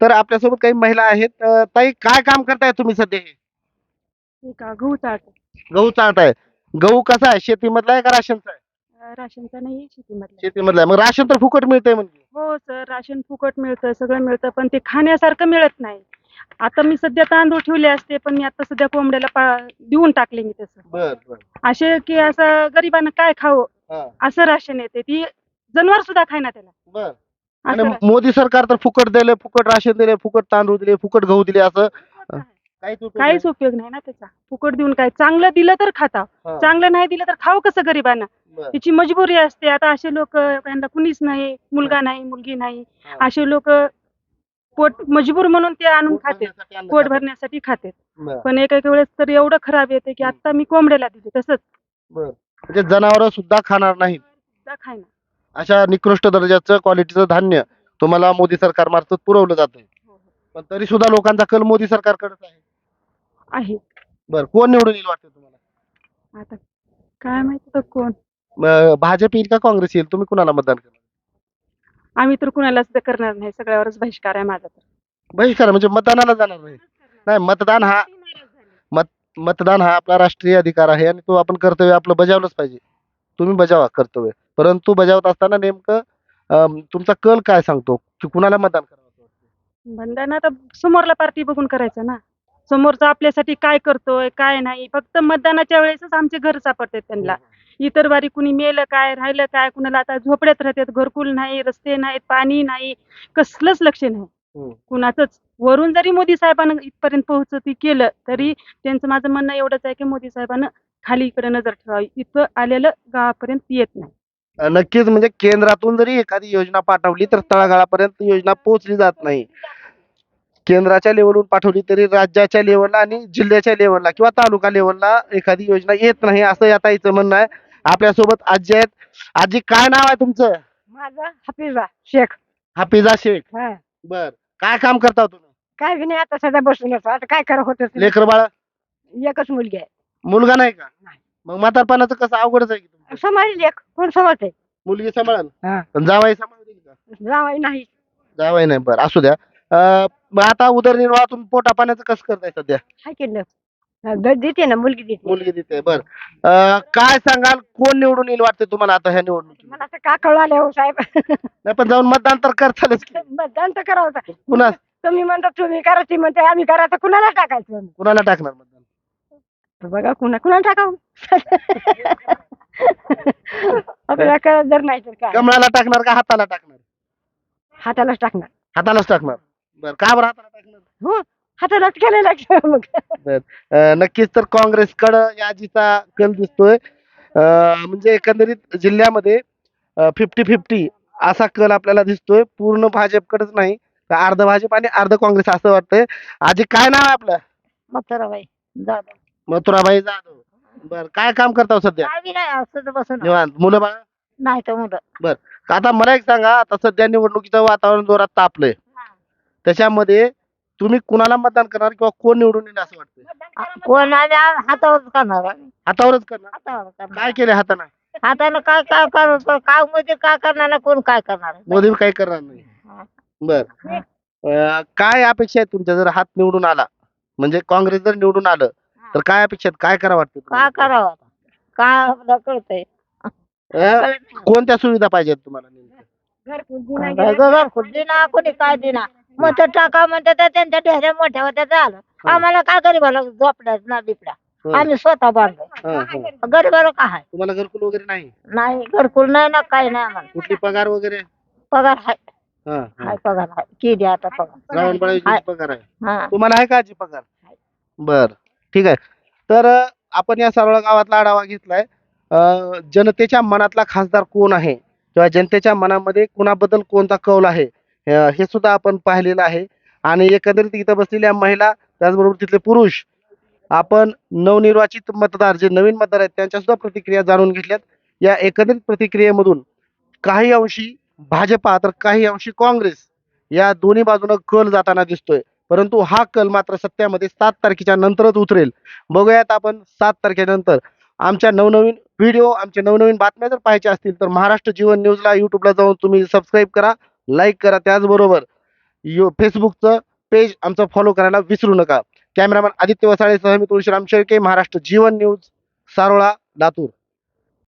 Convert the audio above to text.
तर आपल्यासोबत काही महिला आहेत. अं, ताई काय काम करताय तुम्ही सध्या? हे हे का गहू चालत गहू चालताय गहू कसा आहे? शेतीमधला आहे का राशनचा आहे? राशनचा नाही शेतीमधलं शेतीमधला आहे. मग राशन तर फुकट मिळतंय म्हणजे? हो सर राशन फुकट मिळतं सगळं मिळतं पण ते खाण्यासारखं मिळत नाही. आता मी सध्या तांदूळ ठेवले असते पण मी आता सध्या कोंबड्याला पा देऊन टाकले मी तसं. बर बर. असे की असं गरिबांना काय खावं? असं राशन येते. ती जनावर सुद्धा खायना त्याला. बर. आणि. मोदी सरकार तर फुकट दिले फुकट राशन दिले फुकट तांदूळ दिले फुकट गहू दिले असं. काहीच उपयोग काहीच उपयोग नाही ना त्याचा. फुकट देऊन काय? चांगलं दिलं तर खाता. चांगलं नाही दिलं तर खाऊ कसं गरिबांना? बर. तिची मजबुरी असते. आता असे लोक त्यांना कुणीच नाही मुलगा नाही मुलगी नाही. हा. असे लोक पोट मजबूर म्हणून ते आणून पोट खाते. भरण्यासाठी पोट खातात. भरण्यासाठी खाते. बर. पण एक एक वेळेस तर एवढं खराब येते की आता मी कोंबड्याला दिले तसंच. म्हणजे जनावर सुद्धा खाणार नाहीत. सुद्धा खायना अशा निकृष्ट दर्जाचं क्वालिटीचं धान्य तुम्हाला मोदी सरकार मार्फत पुरवलं जातंय. पण तरी सुद्धा लोकांचा कल मोदी सरकारकडेच आहे. आहे. बर कोण निवडून येईल वाटतं तुम्हाला? आता काय माहिती तर कोण? भाजप येईल का काँग्रेस येईल? तुम्ही कुणाला मतदान करणार? आम्ही तर कुणाला सुद्धा करणार नाही. सगळ्यावरच बहिष्कार आहे माझा तर. बहिष्कार म्हणजे मतदानाला जाणार नाही. नाही मतदान हा मतदान हा आपला राष्ट्रीय अधिकार आहे आणि तो आपण कर्तव्य आपलं बजावलंच पाहिजे. तुम्ही बजावा कर्तव्य. परंतु बजावत असताना नेमकं तुमचा कल काय सांगतो? की कुणाला मतदान करावं आता समोरला पार्टी बघून करायचं ना. समोरचा आपल्यासाठी काय करतोय काय नाही. फक्त मतदानाच्या वेळेसच आमचे घर सापडतात त्यांना. इतर वारी कुणी मेलं काय राहिलं काय कुणाला आता झोपड्यात राहतात घरकुल नाही रस्ते नाहीत पाणी नाही. कसलंच लक्ष नाही. हम्म. कुणाचंच. वरून जरी मोदी साहेबांना इथपर्यंत पोहोचती केलं तरी त्यांचं माझं म्हणणं एवढंच आहे की मोदी साहेबांना खाली इकडे नजर ठेवावी. इथं आलेलं गावापर्यंत येत नाही. नक्कीच म्हणजे केंद्रातून जरी एखादी योजना पाठवली तर तळागाळापर्यंत योजना पोहोचली जात नाही. केंद्राच्या लेवलवरून पाठवली तरी राज्याच्या लेवलला आणि जिल्ह्याच्या लेवलला किंवा तालुका लेवलला एखादी योजना येत नाही असं या ताईचं म्हणणं आहे. आपल्यासोबत आजी आहेत. आजी काय नाव आहे तुमचं? माझा हफिजा शेख. हाफिजा शेख. हा. बर. काय काम करता तुम्ही? काय बी नाही आता सध्या बसून आता काय करा होत लेकर बाळा? एकच मुलगी आहे. मुलगा नाही का. मग म्हातारपणाचं कसं अवघडच आहे की तुमचं? एक कोण सांभाळते? मुलगी सांभाळाल हा. पण जावाई सांभाळ का? जावाई नाही. जावाई नाही बरं असू द्या. अं, मग आता उदरनिर्वाह तुम्ही पोटा पाण्याचं कसं करताय सध्या? हाय देते ना मुलगी देते. मुलगी देते बर. काय सांगाल? कोण निवडून येईल वाटते तुम्हाला आता ह्या निवडणुकीत मला असं का कळू आले हो साहेब. नाही पण जाऊन मतदान तर करतालच की. मतदान तर करावं. कुणा तुम्ही म्हणता तुम्ही करा ती म्हणते आम्ही करा तर कुणाला टाकायचं? कुणाला टाकणार मतदान बघा कुणा कुणाला टाकावं आपल्याला कळत जर नाही तर काय कमळाला टाकणार का हाताला टाकणार हातालाच टाकणार हातालाच टाकणार बर का बरं हाताला टाकणार हो हातालाच केलेला मग अं, नक्कीच तर काँग्रेसकडं या आजीचा कल दिसतोय. अं, म्हणजे एकंदरीत जिल्ह्यामध्ये फिफ्टी फिफ्टी असा कल आपल्याला दिसतोय. पूर्ण भाजपकडेच नाही तर अर्ध भाजप आणि अर्ध काँग्रेस असं वाटतंय. आजी काय नाव आहे आपलं? मथुराबाई जाधव. मथुराबाई जाधव. बर काय काम करता हो सध्या? काय बी नाही असं बसून. निवांत. मुलं बाळा? नाही तर मुलं. आता मला एक सांगा आता सध्या निवडणुकीचं वातावरण जोरात तापलंय. त्याच्यामध्ये तुम्ही कुणाला मतदान करणार किंवा कोण निवडून येईल असं वाटतंय? कोण आम्ही आम- हातावरच करणार आम्ही. हातावरच करणार? हातावर करणार. काय केलं हाताने? हातानं काय काय करतो काय मध्ये काय करणार नाही, कोण काय करणार? मोदी काही करणार नाही. हा. बर. अं, काय अपेक्षा आहेत तुमच्या जर हात निवडून आला? म्हणजे काँग्रेस जर निवडून आलं तर काय अपेक्षा आहेत? काय करा वाटतं काय करावं आता? काय आपलं कळतंय? अं, कोणत्या सुविधा पाहिजेत तुम्हाला नेमक्या? घरकुल दिना कोणी काय दिना? मग टाका म्हणते तर त्यांच्या ढेऱ्या मोठ्या होत्या झालं. आम्हाला काय गरीबाला झोपड्या ना बिपड्या हं, आम्ही स्वतः बांधलो. हं, हं. गरीबाला काय? तुम्हाला घरकुल वगैरे नाही? नाही घरकुल नाही ना काही नाही आम्हाला. कुठली पगार वगैरे? पगार हाय हं, हं. हाय पगार हाय किती आता पगार. श्रावणबाळ. पगार आहे. हा. तुम्हाला आहे का आजी पगार? बर. ठीक आहे. तर आपण या सारोळा गावातला आढावा घेतलाय. जनतेच्या मनातला खासदार कोण आहे? किंवा जनतेच्या मनामध्ये कुणाबद्दल कोणता कौल आहे? हे सुद्धा आपण पाहिलेलं आहे. आणि एकंदरीत इथं बसलेल्या महिला त्याचबरोबर तिथले पुरुष आपण नवनिर्वाचित मतदार जे नवीन मतदार आहेत त्यांच्या सुद्धा प्रतिक्रिया जाणून घेतल्यात. या एकंदरीत प्रतिक्रियेमधून काही अंशी भाजपा तर काही अंशी काँग्रेस या दोन्ही बाजूनं कल जाताना दिसतोय. परंतु हा कल मात्र सत्यामध्ये सात तारखेच्या नंतरच उतरेल. बघूयात आपण सात तारखेनंतर. आमच्या नवनवीन व्हिडिओ आमच्या नवनवीन बातम्या जर पाहायच्या असतील तर महाराष्ट्र जीवन न्यूजला यूट्यूबला जाऊन तुम्ही सबस्क्राईब करा लाईक करा. त्याचबरोबर यो फेसबुकचं पेज आमचं फॉलो करायला विसरू नका. कॅमेरामॅन आदित्य वसाळेसह मी तुळशीराम शेळके महाराष्ट्र जीवन न्यूज सारोळा लातूर.